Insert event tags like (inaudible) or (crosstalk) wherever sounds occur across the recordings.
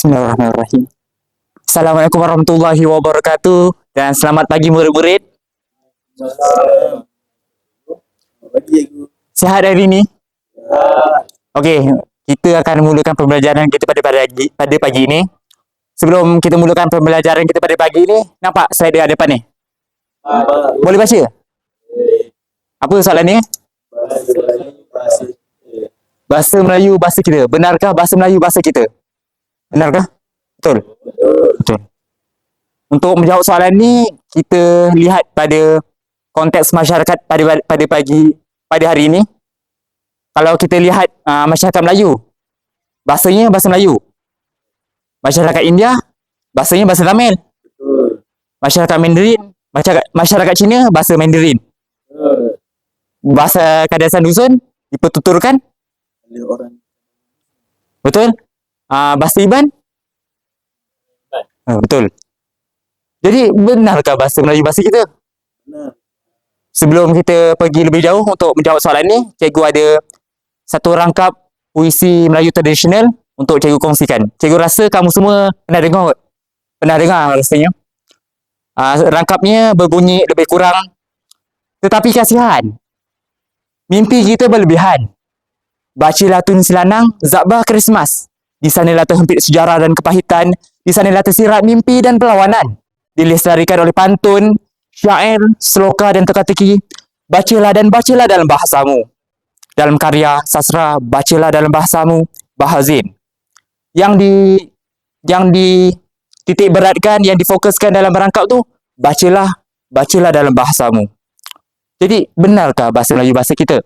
Bismillahirrahmanirrahim. Assalamualaikum warahmatullahi wabarakatuh dan selamat pagi murid-murid. Sihat hari ini? Okey, kita akan mulakan pembelajaran kita pada pagi pada pagi ini. Sebelum kita mulakan pembelajaran kita pada pagi ini, nampak slide ada depan ni? Boleh baca? Apa soalan ni? Bahasa Melayu bahasa kita. Benarkah bahasa Melayu bahasa kita? Benarkah? Betul. Betul. Untuk menjawab soalan ni, kita lihat pada konteks masyarakat pada pada pagi pada hari ini. Kalau kita lihat uh, masyarakat Melayu, bahasanya bahasa Melayu. Masyarakat India, bahasanya bahasa Tamil. Masyarakat Mandarin, masyarakat masyarakat Cina bahasa Mandarin. Bahasa Kadasan Dusun dipertuturkan, Oleh orang betul? Uh, bahasa Iban? Uh, betul. Jadi benarkah bahasa Melayu bahasa kita? benar. Sebelum kita pergi lebih jauh untuk menjawab soalan ni, cikgu ada satu rangkap puisi Melayu tradisional untuk cikgu kongsikan. Cikgu rasa kamu semua pernah dengar kot? Pernah dengar rasanya? Uh, rangkapnya berbunyi lebih kurang Tetapi kasihan Mimpi kita berlebihan Bacalah tun selanang Zabah Krismas Di sanalah terhempit sejarah dan kepahitan Di sanalah tersirat mimpi dan perlawanan Dilestarikan oleh pantun syair, sloka dan teka-teki. Bacalah dan bacalah dalam bahasamu. Dalam karya sastra, bacalah dalam bahasamu, bahazin. Yang di yang di titik beratkan, yang difokuskan dalam rangkap tu, bacalah, bacalah dalam bahasamu. Jadi, benarkah bahasa Melayu bahasa kita?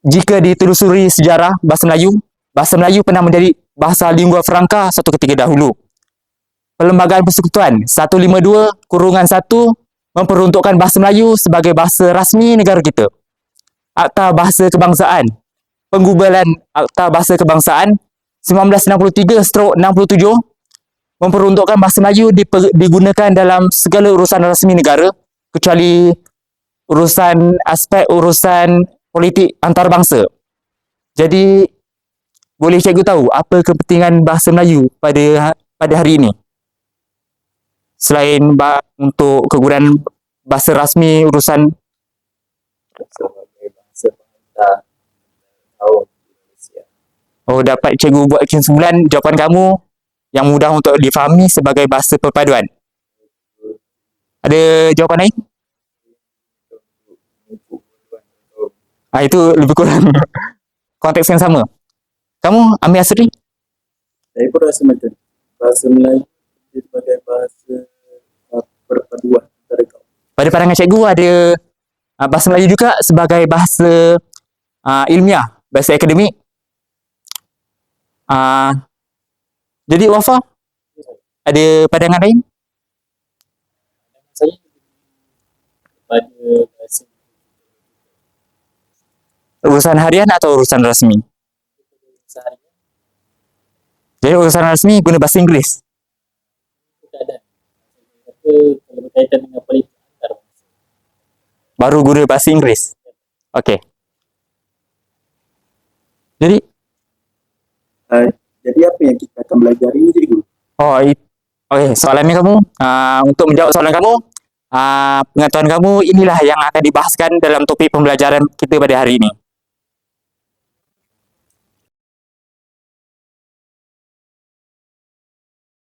Jika ditelusuri sejarah bahasa Melayu, bahasa Melayu pernah menjadi bahasa lingua franca satu ketika dahulu. Perlembagaan Persekutuan 152 kurungan 1 memperuntukkan bahasa Melayu sebagai bahasa rasmi negara kita. Akta Bahasa Kebangsaan Penggubalan Akta Bahasa Kebangsaan 1963 stroke 67 memperuntukkan bahasa Melayu digunakan dalam segala urusan rasmi negara kecuali urusan aspek urusan politik antarabangsa. Jadi boleh cikgu tahu apa kepentingan bahasa Melayu pada pada hari ini? selain ba- untuk kegunaan bahasa rasmi urusan oh dapat cikgu buat kesimpulan jawapan kamu yang mudah untuk difahami sebagai bahasa perpaduan. Ada jawapan lain? Ah itu lebih kurang (laughs) konteks yang sama. Kamu ambil asri? Saya pun rasa macam bahasa Melayu sebagai bahasa uh, perpaduan antara kau. Pada pandangan cikgu ada uh, bahasa Melayu juga sebagai bahasa uh, ilmiah, bahasa akademik. Uh, jadi Wafa, ada pandangan lain? Saya pada bahasa Urusan harian atau urusan rasmi? Jadi urusan rasmi guna bahasa Inggeris. berkaitan dengan. Baru guna bahasa Inggeris. Okey. Jadi, Uh, jadi apa yang kita akan belajar ini cikgu? oh, it, okey, soalan ni kamu. Uh, untuk menjawab soalan kamu, uh, pengetahuan kamu inilah yang akan dibahaskan dalam topik pembelajaran kita pada hari ini.